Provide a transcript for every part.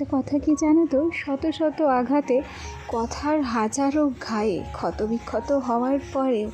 একটা কথা কি জানো তো? শত শত আঘাতে কথার হাজারো ঘায়ে ক্ষতবিক্ষত হওয়ার পরেও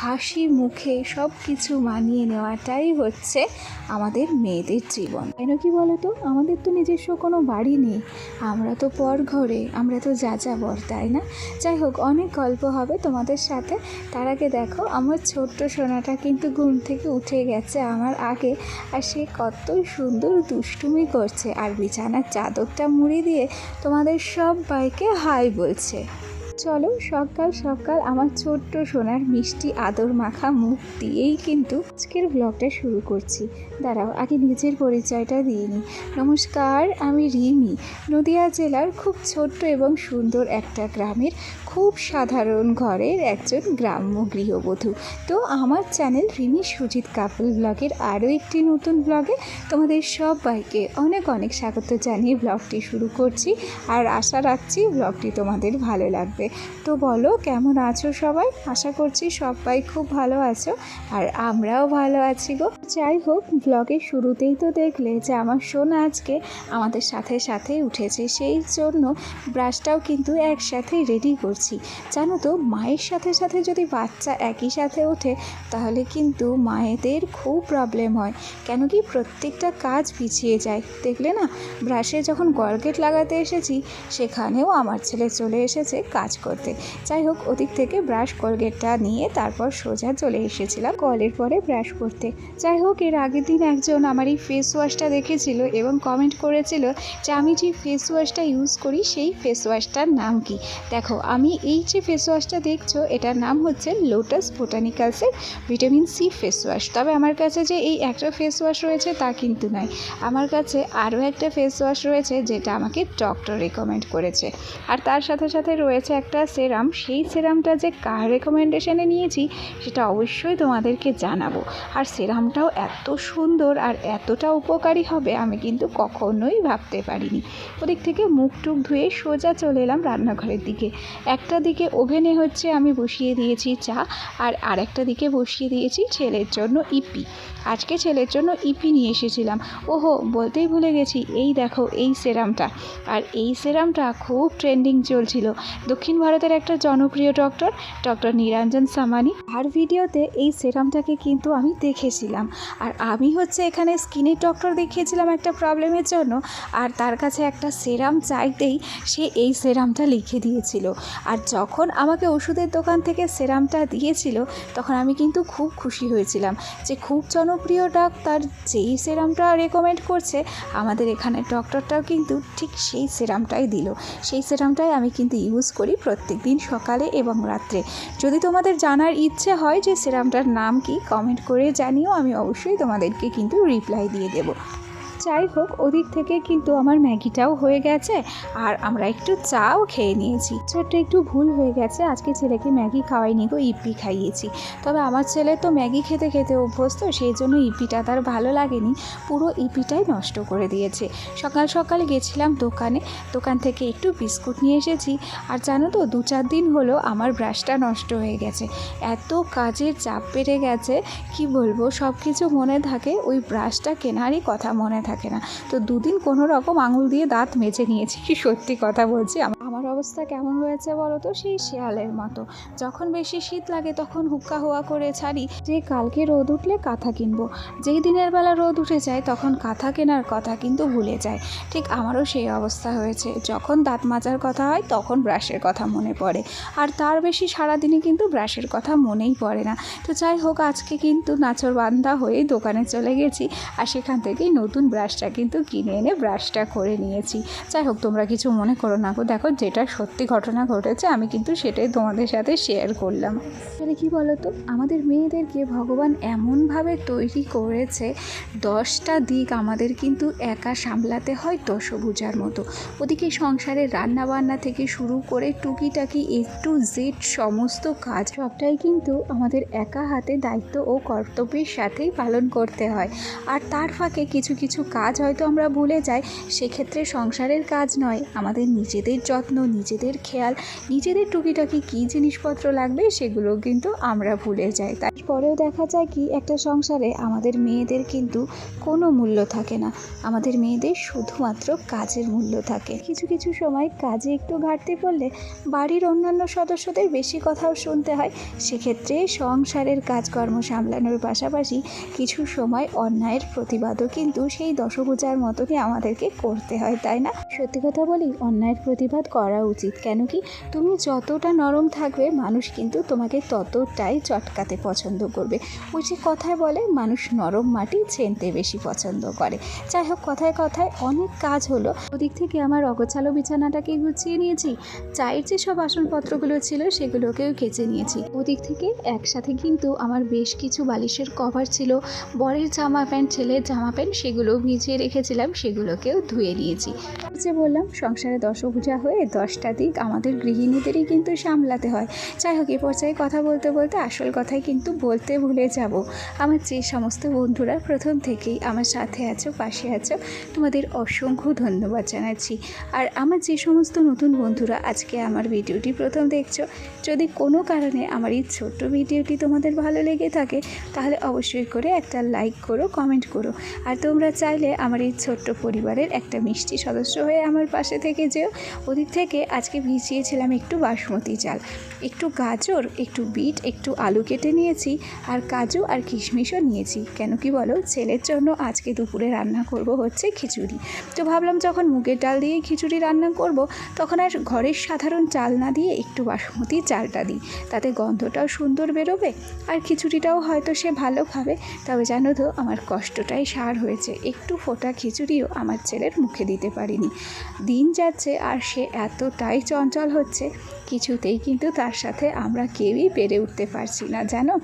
হাসি মুখে সব কিছু মানিয়ে নেওয়াটাই হচ্ছে আমাদের মেয়েদের জীবন। কেন কি বলো তো আমাদের তো নিজস্ব কোনো বাড়ি নেই। আমরা তো পর ঘরে আমরা তো যা যা বর তাই না? যাই হোক, অনেক গল্প হবে তোমাদের সাথে। তার আগে দেখো, আমার ছোট্ট সোনাটা কিন্তু ঘুম থেকে উঠে গেছে আমার আগে। আর সে কতই সুন্দর দুষ্টুমি করছে। আর বিছানার চাদরটা মুড়ি দিয়ে তোমাদের সবাইকে হাই বলছে। চলো সকাল সকাল আমার ছোট্ট সোনার মিষ্টি আদর মাখা মুখ দিয়েই কিন্তু আজকের ব্লগটা শুরু করছি। দাঁড়াও, আগে নিজের পরিচয়টা দিয়ে নিই। নমস্কার, আমি রিমি। নদিয়া জেলার খুব ছোট্ট এবং সুন্দর একটা গ্রামের খুব সাধারণ ঘরের একজন গ্রাম্য গৃহবধূ। তো আমার চ্যানেল রিমি সুজিত কাপল ব্লগের আরও একটি নতুন ব্লগে তোমাদের সবাইকে অনেক অনেক স্বাগত জানিয়ে ব্লগটি শুরু করছি। আর আশা রাখছি ব্লগটি তোমাদের ভালো লাগবে। তো বলো, কেমন আছো সবাই? আশা করছি সবাই খুব ভালো আছো আর আমরাও ভালো আছি গো। যাই হোক ব্লগের শুরুতেই তো দেখলে যে আমার সোনা আজকে আমাদের সাথে সাথে উঠেছে। সেই জন্য ব্রাশটাও কিন্তু একসাথে রেডি করছি। জানো তো, মায়ের সাথে সাথে যদি বাচ্চা একই সাথে ওঠে, তাহলে কিন্তু মায়েদের খুব প্রবলেম হয়। কেন কি প্রত্যেকটা কাজ পিছিয়ে যায়। দেখলে না ব্রাশে যখন গলগেট লাগাতে এসেছি, সেখানেও আমার ছেলে চলে এসেছে কাজ করতে। যাই হোক, ওদিক থেকে ব্রাশ কলগেটটা নিয়ে তারপর সোজা চলে এসেছিলাম কলের পরে ব্রাশ করতে। যাই হোক, এর আগের দিন একজন আমার এই ফেস ওয়াশটা দেখেছিল এবং কমেন্ট করেছিল যে, আমি যে ফেস ওয়াশটা ইউজ করি, সেই ফেস ওয়াশটার নাম কি? দেখো, আমি এই যে ফেস ওয়াশটা দেখছ, এটার নাম হচ্ছে লোটাস বোটানিক্যালসের ভিটামিন সি ফেস ওয়াশ তবে আমার কাছে যে এই একটা ফেস ওয়াশ রয়েছে, তা কিন্তু নয় আমার কাছে আরও একটা ফেস ওয়াশ রয়েছে, যেটা আমাকে ডক্টর রেকমেন্ড করেছে। আর তার সাথে সাথে রয়েছে একটা সেরাম সেই সেরামটা যে কার রেকমেন্ডেশনে নিয়েছি, সেটা অবশ্যই তোমাদেরকে জানাব। আর সেরামটাও এত সুন্দর আর এতটা উপকারী হবে, আমি কিন্তু কখনোই ভাবতে পারিনি। ওদিক থেকে মুখ টুক ধুয়ে সোজা চলে এলাম রান্নাঘরের দিকে। একটা দিকে ওভেনে হচ্ছে আমি বসিয়ে দিয়েছি চা, আর আরেকটা দিকে বসিয়ে দিয়েছি ছেলের জন্য ইপি। আজকে ছেলের জন্য ইপি নিয়ে এসেছিলাম। ওহো, বলতেই ভুলে গেছি, এই দেখো এই সেরামটা আর এই সেরামটা খুব ট্রেন্ডিং চলছিল। দক্ষিণ ভারতের একটা জনপ্রিয় ডক্টর ডক্টর নিরঞ্জন সামানি। আর ভিডিওতে এই সেরামটাকে কিন্তু আমি দেখেছিলাম। আর আমি হচ্ছে এখানে স্কিনের ডক্টর দেখিয়েছিলাম একটা প্রবলেমের জন্য। আর তার কাছে একটা সেরাম চাইতেই সে এই সেরামটা লিখে দিয়েছিল। আর যখন আমাকে ওষুধের দোকান থেকে সেরামটা দিয়েছিল, তখন আমি কিন্তু খুব খুশি হয়েছিলাম যে খুব জনপ্রিয় ডাক্তার যেই সেরামটা রেকমেন্ড করছে, আমাদের এখানে ডক্টরটাও কিন্তু ঠিক সেই সেরামটাই দিল। সেই সেরামটাই আমি কিন্তু ইউজ করি প্রত্যেক দিন সকালে এবং রাত্রে। যদি তোমাদের জানার ইচ্ছে হয় যে সেরামটার নাম কি কমেন্ট করে জানিও, আমি অবশ্যই তোমাদেরকে কিন্তু রিপ্লাই দিয়ে দেবো। যাই হোক, ওদিক থেকে কিন্তু আমার ম্যাগিটাও হয়ে গেছে, আর আমরা একটু চাও খেয়ে নিয়েছি। ছোট্ট একটু ভুল হয়ে গেছে, আজকে ছেলেকে ম্যাগি খাওয়াইনি গো, ইপি খাইয়েছি। তবে আমার ছেলে তো ম্যাগি খেতে খেতে অভ্যস্ত, সেই জন্য ইপিটা তার ভালো লাগেনি, পুরো ইপিটাই নষ্ট করে দিয়েছে। সকাল সকাল গেছিলাম দোকানে, দোকান থেকে একটু বিস্কুট নিয়ে এসেছি, আর জানো তো, দু চার দিন হলো আমার ব্রাশটা নষ্ট হয়ে গেছে। এত কাজের চাপ বেড়ে গেছে, কি বলব সব কিছু মনে থাকে, ওই ব্রাশটা কেনারই কথা মনে থাকে না। তো দুদিন কোনো রকম আঙুল দিয়ে দাঁত মেজে নিয়েছি কি সত্যি কথা বলছি। আমার অবস্থা কেমন হয়েছে বলো তো? সেই শেয়ালের মতো। যখন বেশি শীত লাগে তখন হুক্কা হুয়া করে ছাড়ি, যে কালকে রোদ উঠলে কাঁথা কিনবো। যেই দিনের বেলা রোদ উঠে যায় তখন কাঁথা কেনার কথা কিন্তু ভুলে যায়। ঠিক আমারও সেই অবস্থা হয়েছে। যখন দাঁত মাজার কথা হয় তখন ব্রাশের কথা মনে পড়ে। আর তার বেশি সারাদিনে কিন্তু ব্রাশের কথা মনেই পড়ে না। তো যাই হোক, আজকে কিন্তু নাচর বান্ধা হয়ে দোকানে চলে গেছি আর সেখান থেকেই নতুন ব্রাশটা কিন্তু কিনে এনে ব্রাশটা করে নিয়েছি। যাই হোক, তোমরা কিছু মনে করো না গো। দেখো যেটা সত্যি ঘটনা ঘটেছে, আমি কিন্তু সেটাই তোমাদের সাথে শেয়ার করলাম। আসলে কি বলতো, আমাদের মেয়েদেরকে ভগবান এমনভাবে তৈরি করেছে, দশটা দিক আমাদের কিন্তু একা সামলাতে হয় দশভুজার মতো। ওদিকে সংসারের রান্না বান্না থেকে শুরু করে টুকিটাকি এ টু জেড সমস্ত কাজ, সবটাই কিন্তু আমাদের একা হাতে দায়িত্ব ও কর্তব্যের সাথেই পালন করতে হয়। আর তার ফাঁকে কিছু কিছু কাজ হয়তো আমরা ভুলে যাই, সেক্ষেত্রে সংসারের কাজ নয়, আমাদের নিজেদের যত্ন নিজেদের খেয়াল, নিজেদের টুকিটাকি কী জিনিসপত্র লাগবে সেগুলো কিন্তু আমরা ভুলে যাই। তারপরেও দেখা যায় কি, একটা সংসারে আমাদের মেয়েদের কিন্তু কোনো মূল্য থাকে না। আমাদের মেয়েদের শুধুমাত্র কাজের মূল্য থাকে। কিছু কিছু সময় কাজে একটু ঘাটতি পড়লে বাড়ির অন্যান্য সদস্যদের বেশি কথাও শুনতে হয়। সেক্ষেত্রে সংসারের কাজকর্ম সামলানোর পাশাপাশি কিছু সময় অন্যায়ের প্রতিবাদও কিন্তু সেই দশভূজার মতনই আমাদেরকে করতে হয়, তাই না? সত্যি কথা বলি, অন্যায়ের প্রতিবাদ করা উচিত। কেন কি? তুমি যতটা নরম থাকবে, মানুষ কিন্তু তোমাকে ততটাই চটকাতে পছন্দ করবে। ওই যে কথায় বলে, মানুষ নরম মাটি ছেনতে বেশি পছন্দ করে। যাই হোক, কথায় কথায় অনেক কাজ হলো। ওদিক থেকে আমার অগোছালো বিছানাটাকে গুছিয়ে নিয়েছি। চায়ের যে সব আসনপত্রগুলো ছিল, সেগুলোকেও কেচে নিয়েছি। ওদিক থেকে একসাথে কিন্তু আমার বেশ কিছু বালিশের কভার ছিল। বরের জামা প্যান্ট, ছেলের জামা প্যান্ট, সেগুলো ভিজিয়ে রেখেছিলাম, সেগুলোকেও ধুয়ে নিয়েছি। যে বললাম, সংসারে দশভূজা হয়ে দশটা দিক আমাদের গৃহিণীদেরই কিন্তু সামলাতে হয়। যাই হোক, এ পর্যায়ে কথা বলতে বলতে আসল কথাই কিন্তু বলতে ভুলে যাব। আমার যে সমস্ত বন্ধুরা প্রথম থেকেই আমার সাথে আছো, পাশে আছো, তোমাদের অসংখ্য ধন্যবাদ জানাচ্ছি। আর আমার যে সমস্ত নতুন বন্ধুরা আজকে আমার ভিডিওটি প্রথম দেখছ, যদি কোনো কারণে আমার এই ছোট্ট ভিডিওটি তোমাদের ভালো লেগে থাকে, তাহলে অবশ্যই করে একটা লাইক করো, কমেন্ট করো। আর তোমরা চাইলে আমার এই ছোট্ট পরিবারের একটা মিষ্টি সদস্য হয়ে আমার পাশে থেকে যেও। ওদিক থেকে আজকে ভিজিয়েছিলাম একটু বাসমতি চাল। একটু গাজর, একটু বিট, একটু আলু কেটে নিয়েছি আর কাজু আর কিশমিশও নিয়েছি। কেন কি বলো, ছেলের জন্য আজকে দুপুরে রান্না করব হচ্ছে খিচুড়ি। তো ভাবলাম যখন মুগের ডাল দিয়ে খিচুড়ি রান্না করব, তখন আর ঘরের সাধারণ চাল না দিয়ে একটু বাসমতি চালটা দিই। তাতে গন্ধটাও সুন্দর বেরোবে আর খিচুড়িটাও হয়তো সে ভালো খাবে তবে জানো তো আমার কষ্টটাই সার হয়েছে। একটু ফোটা খিচুড়িও আমার ছেলের মুখে দিতে পারিনি। দিন যাচ্ছে আর সে এতটাই চঞ্চল হচ্ছে কিছুতেই কিন্তু তার সাথে আমরা কেউই পেরে উঠতে পারছি না জানো?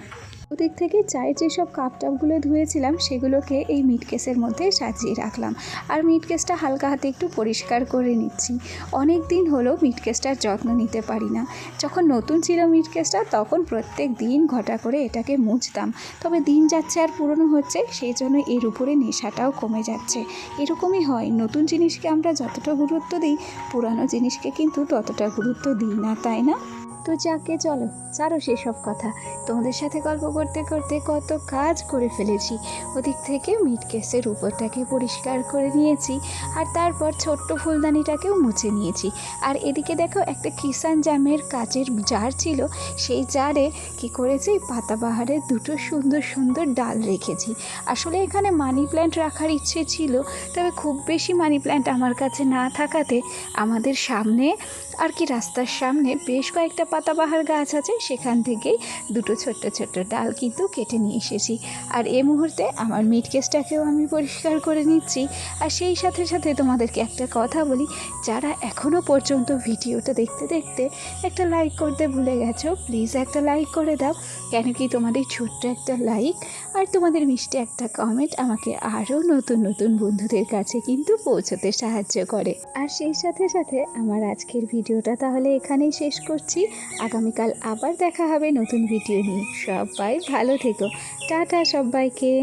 ওদিক থেকে চায়ের যেসব কাপ টাপগুলো ধুয়েছিলাম, সেগুলোকে এই মিট কেসের মধ্যে সাজিয়ে রাখলাম। আর মিট কেসটা হালকা হাতে একটু পরিষ্কার করে নিচ্ছি। অনেক দিন হলো মিট কেসটার যত্ন নিতে পারি না। যখন নতুন ছিল মিট কেসটা তখন প্রত্যেক দিন ঘটা করে এটাকে মুছতাম। তবে দিন যাচ্ছে আর পুরনো হচ্ছে, সেই জন্য এর উপরে নেশাটাও কমে যাচ্ছে। এরকমই হয়, নতুন জিনিসকে আমরা যতটা গুরুত্ব দিই, পুরানো জিনিসকে কিন্তু ততটা গুরুত্ব দিই না, তাই না? তো যাকে, চলো, ছাড়ো সেসব কথা। তোমাদের সাথে গল্প করতে করতে কত কাজ করে ফেলেছি। ওদিক থেকে মিট কেসের উপরটাকে পরিষ্কার করে নিয়েছি, আর তারপর ছোট্ট ফুলদানিটাকেও মুছে নিয়েছি। আর এদিকে দেখো, একটা কিষান জামের কাচের জার ছিল। সেই জারে কি করেছি পাতাবাহারের দুটো সুন্দর সুন্দর ডাল রেখেছি। আসলে এখানে মানি প্ল্যান্ট রাখার ইচ্ছে ছিল, তবে খুব বেশি মানি প্ল্যান্ট আমার কাছে না থাকাতে আমাদের সামনে আর কি রাস্তার সামনে বেশ কয়েকটা পাতাবাহার গাছ আছে, সেখান থেকেই দুটো ছোট্ট ছোট্ট ডাল কিন্তু কেটে নিয়ে এসেছি। আর এ মুহূর্তে আমার মিট কেসটাকেও আমি পরিষ্কার করে নিচ্ছি। আর সেই সাথে সাথে তোমাদেরকে একটা কথা বলি, যারা এখনও পর্যন্ত ভিডিওটা দেখতে দেখতে একটা লাইক করতে ভুলে গেছো প্লিজ একটা লাইক করে দাও, কেন কি তোমাদের ছোট্ট একটা লাইক আর তোমাদের মিষ্টি একটা কমেন্ট আমাকে আরও নতুন নতুন বন্ধুদের কাছে কিন্তু পৌঁছতে সাহায্য করে। আর সেই সাথে সাথে আমার আজকের ভিডিওটা তাহলে এখানেই শেষ করছি। আগামীকাল আবার দেখা হবে নতুন ভিডিও নিয়ে। সবাই ভালো থেকো। টাটা সবাইকে।